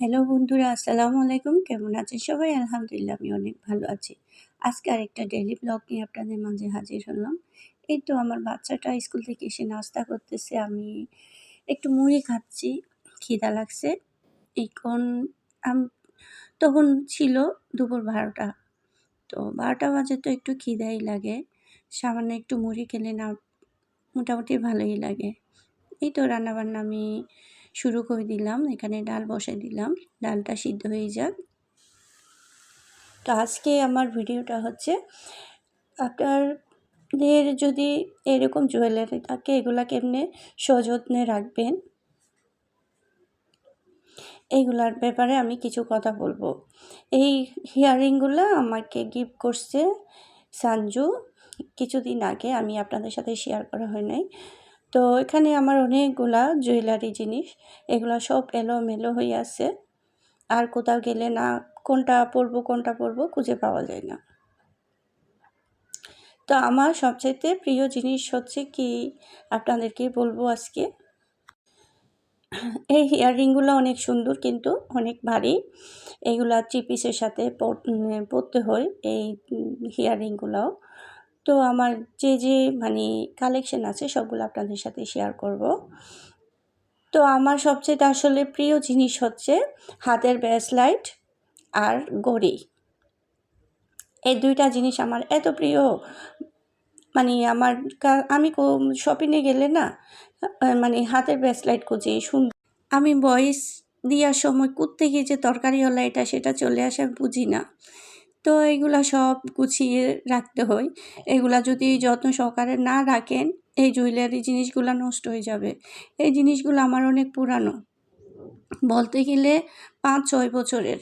Hello বন্ধুরা, আসসালামু আলাইকুম। কেমন আছেন সবাই? আলহামদুলিল্লাহ, আমি অনেক ভালো আছি। আজকে আরেকটা ডেলি ব্লগ নিয়ে আপনাদের মাঝে হাজির হলাম। এই তো আমার বাচ্চাটা স্কুল থেকে এসে নাস্তা করতেছে। আমি একটু মুড়ি খাচ্ছি, খিদা লাগছে। এখন তখন ছিল দুপুর বারোটা। তো বারোটা বাজে তো একটু খিদাই লাগে। সামান্য একটু মুড়ি খেলে না, মোটামুটি ভালোই লাগে। এই তো রান্নাবান্না আমি শুরু করে দিলাম। এখানে ডাল বসে দিলাম। ডালটা সিদ্ধ হয়ে যাক। তো আজকে আমার ভিডিওটা হচ্ছে আপনাদের যদি এরকম জুয়েলারি থাকে, এগুলা কেমনে সযত্নে রাখবেন? এইগুলার ব্যাপারে আমি কিছু কথা বলব। এই হিয়ারিংগুলো আমাকে গিফট করছে সানজু। কিছুদিন আগে আমি আপনাদের সাথে শেয়ার করা হয় নাই। তো এখানে আমার অনেকগুলা জুয়েলারি জিনিস, এগুলা সব এলোমেলো হয়ে আছে। আর কোথাও গেলে না, কোনটা পরবো কোনটা পরবো খুঁজে পাওয়া যায় না। তো আমার সবচাইতে প্রিয় জিনিস হচ্ছে কি, আপনাদেরকে বলব আজকে। এই ইয়াররিংগুলো অনেক সুন্দর কিন্তু অনেক ভারী। এগুলা চিপিসের সাথে পরতে হয় এই ইয়াররিংগুলোও। তো আমার যে যে মানে কালেকশন আছে সবগুলো আপনাদের সাথে শেয়ার করব। তো আমার সবচেয়ে আসলে প্রিয় জিনিস হচ্ছে হাতের ব্রেসলাইট আর গড়ি এই দুইটা জিনিস আমার এত প্রিয়। মানে আমার আমি শপিংয়ে গেলে না মানে হাতের ব্রেসলাইট খুঁজি সুন্দর। আমি বয়স দেওয়ার সময় কোত্থেকে যে তরকারি হলো এটা সেটা চলে আসে বুঝি না। তো এগুলা সব গুছিয়ে রাখতে হয়। এগুলা যদি যত্ন সহকারে না রাখেন, এই জুয়েলারি জিনিসগুলো নষ্ট হয়ে যাবে। এই জিনিসগুলো আমার অনেক পুরানো। বলতে গেলে পাঁচ, ছয় বছরের।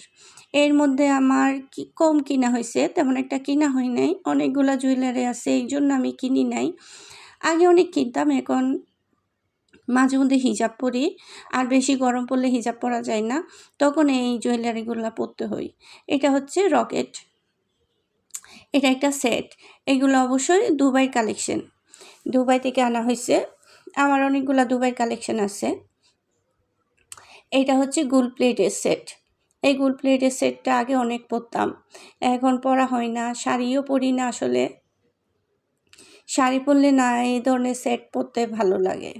এর মধ্যে আমার কি কম কিনা হয়েছে, তেমন একটা কিনা হয় নাই। অনেকগুলো জুয়েলারি আছে এই জন্য আমি কিনি নাই। আগে অনেক কিনতাম, এখন মাঝে মধ্যে হিজাব পরি, আর বেশি গরম পড়লে হিজাব পরা যায় না, তখন এই জুয়েলারিগুলো পরতে হয়। এটা হচ্ছে রকেট। এটা একটা সেট। এগুলো অবশ্যই দুবাই কালেকশন। দুবাই থেকে আনা হয়েছে। আমার অনেকগুলো দুবাই কালেকশন আছে। এটা হচ্ছে গুল প্লেটের সেট। এই গুল প্লেটের সেটটা আগে অনেক পরতাম। এখন পরা হয় না। শাড়িও পরি না আসলে। শাড়ি পরলে না এই ধরনের সেট পরতে ভালো লাগে।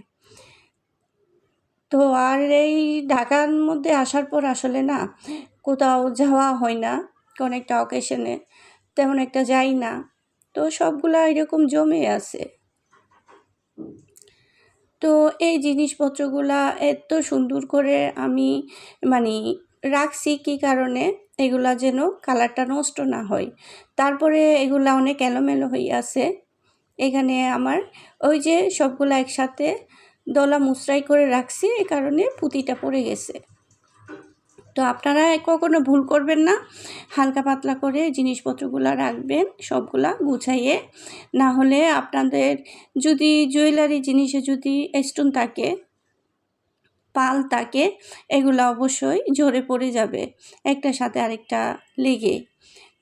তো আর এই ঢাকার মধ্যে আসার পর আসলে না, কোথাও যাওয়া হয় না কোনো একটা অকেশনে তেমন একটা যাই না। তো সবগুলা এরকম জমে আছে। তো এই জিনিসপত্রগুলা এত সুন্দর করে আমি মানে রাখছি কি কারণে, এগুলা যেন কালারটা নষ্ট না হয়। তারপরে এগুলা অনেক এলোমেলো হয়ে আছে। এখানে আমার ওই যে সবগুলা একসাথে দলা মুসরাই করে রাখছি এই কারণে পুঁতিটা পড়ে গেছে। তো আপনারা কখনো ভুল করবেন না, হালকা পাতলা করে জিনিসপত্রগুলো রাখবেন, সবগুলা গুছাইয়ে। না হলে আপনাদের যদি জুয়েলারি জিনিসে যদি স্টোন থাকে, পাল থাকে, এগুলো অবশ্যই ঝরে পড়ে যাবে, একটার সাথে আরেকটা লেগে।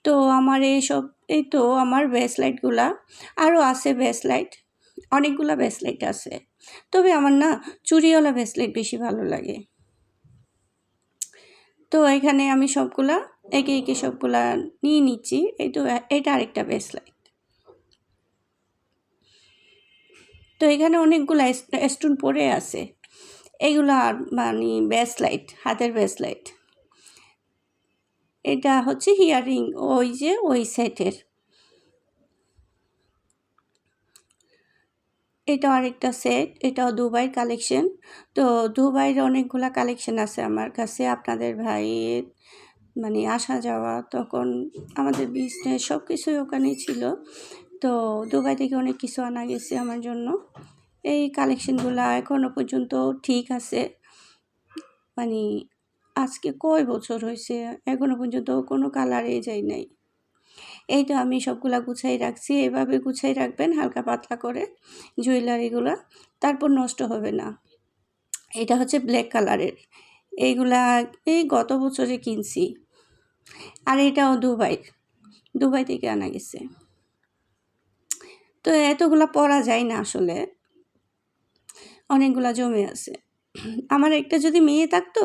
তো আমার এই সব এই তো আমার ব্রেসলাইটগুলা আরও আছে ব্রেসলাইট অনেকগুলো ব্রেসলাইট আছে। তবে আমার না চুরিওয়ালা ব্রেসলেট বেশি ভালো লাগে। তো এখানে আমি সবগুলা, একে একে সবগুলা নিয়ে নিচ্ছি। এই তো, এটা আরেকটা ব্রেসলাইট তো এখানে অনেকগুলো স্টোন পরে আছে। এগুলো মানে ব্রেসলাইট হাতের ব্রেসলাইট এটা হচ্ছে হিয়ারিং ওই যে ওই সেটের এটা আরেকটা সেট এটাও দুবাইয়ের কালেকশন তো দুবাইয়ের অনেকগুলো কালেকশন আছে আমার কাছে। আপনাদের ভাইয়ের মানে আসা যাওয়া তখন আমাদের বিজনেস সব কিছুই ওখানে ছিল। তো দুবাই থেকে অনেক কিছু আনা গেছে আমার জন্য। এই কালেকশনগুলো এখনও পর্যন্ত ঠিক আছে। মানে আজকে কয় বছর হয়েছে? এখনও পর্যন্ত কোনো কালারে যায় নাই। এই তো আমি সবগুলা গুছাই রাখছি। এভাবে গুছাই রাখবেন হালকা পাতলা করে জুয়েলারিগুলো, তারপর নষ্ট হবে না। এটা হচ্ছে ব্ল্যাক কালারের এইগুলা এই গত বছরে কিনছি। আর এটাও দুবাই দুবাই থেকে আনা গেছে। তো এতগুলা পরা যায় না আসলে। অনেকগুলা জমে আছে। আমার একটা যদি মেয়ে থাকতো,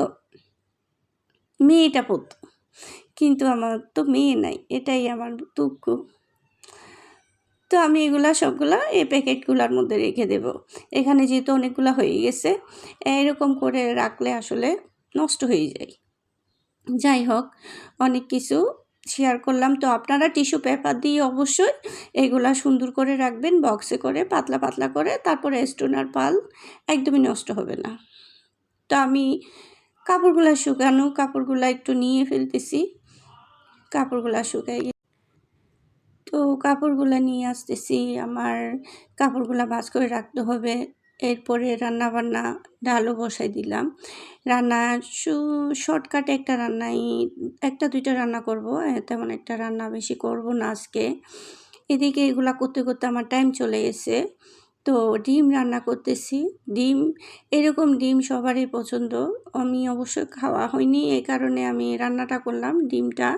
মেয়েটা পরতো। কিন্তু আমার তো মেয়ে নাই, এটাই আমার দুঃখ। তো আমি এগুলা সবগুলা এই প্যাকেটগুলোর মধ্যে রেখে দেব। এখানে যেহেতু অনেকগুলো হয়ে গেছে, এরকম করে রাখলে আসলে নষ্ট হয়ে যায়। যাই হোক, অনেক কিছু শেয়ার করলাম। তো আপনারা টিস্যু পেপার দিয়ে অবশ্যই এগুলা সুন্দর করে রাখবেন বক্সে করে, পাতলা পাতলা করে, তারপরে স্টোনার পাল একদমই নষ্ট হবে না। তো আমি কাপড়গুলা শুকানো, কাপড়গুলা একটু নিয়ে ফেলতেছি। কাপড়গুলা শুকাই তো কাপড়গুলা নিয়ে আসতেছি। আমার কাপড়গুলা ভাজ করে রাখতে হবে। এরপরে রান্না বান্না ডালও বসাই দিলাম। রান্না শর্টকাটে একটা রান্নাই, একটা দুইটা রান্না করব। তেমন একটা রান্না বেশি করব না আজকে। এদিকে এগুলা করতে করতে আমার টাইম চলে গেছে। তো ডিম রান্না করতেছি। ডিম, এরকম ডিম সবারই পছন্দ। আমি অবশ্য খাওয়া হয়নি। এই কারণে আমি রান্নাটা করলাম। ডিমটা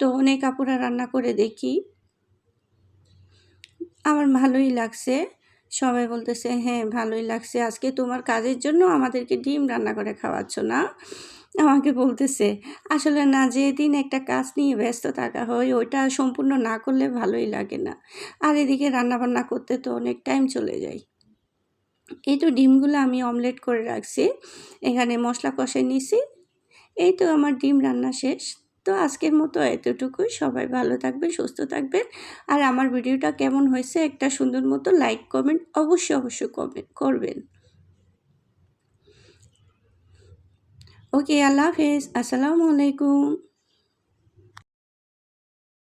তো অনেক আপুরা রান্না করে দেখি। আমার ভালোই লাগছে। সবাই বলতেছে হ্যাঁ ভালোই লাগছে। আজকে তোমার কাজের জন্য আমাদেরকে ডিম রান্না করে খাওয়াচ্ছ না? আমাকে বলতেছে, আসলে না, যেদিন একটা কাজ নিয়ে ব্যস্ত থাকা হয়, ওইটা সম্পূর্ণ না করলে ভালোই লাগে না। আর এদিকে রান্নাবান্না করতে তো অনেক টাইম চলে যায়। এই তো ডিমগুলো আমি অমলেট করে রাখছি। এখানে মশলা কষে নিছি। এই তো আমার ডিম রান্না শেষ। তো আজকের মতো এতটুকুই। সবাই ভালো থাকবেন, সুস্থ থাকবেন। আর আমার ভিডিওটা কেমন হয়েছে একটা সুন্দর মতো লাইক, কমেন্ট অবশ্যই অবশ্যই কমেন্ট করবেন। ওকে, আল্লাহ হাফেজ। আসসালামু আলাইকুম।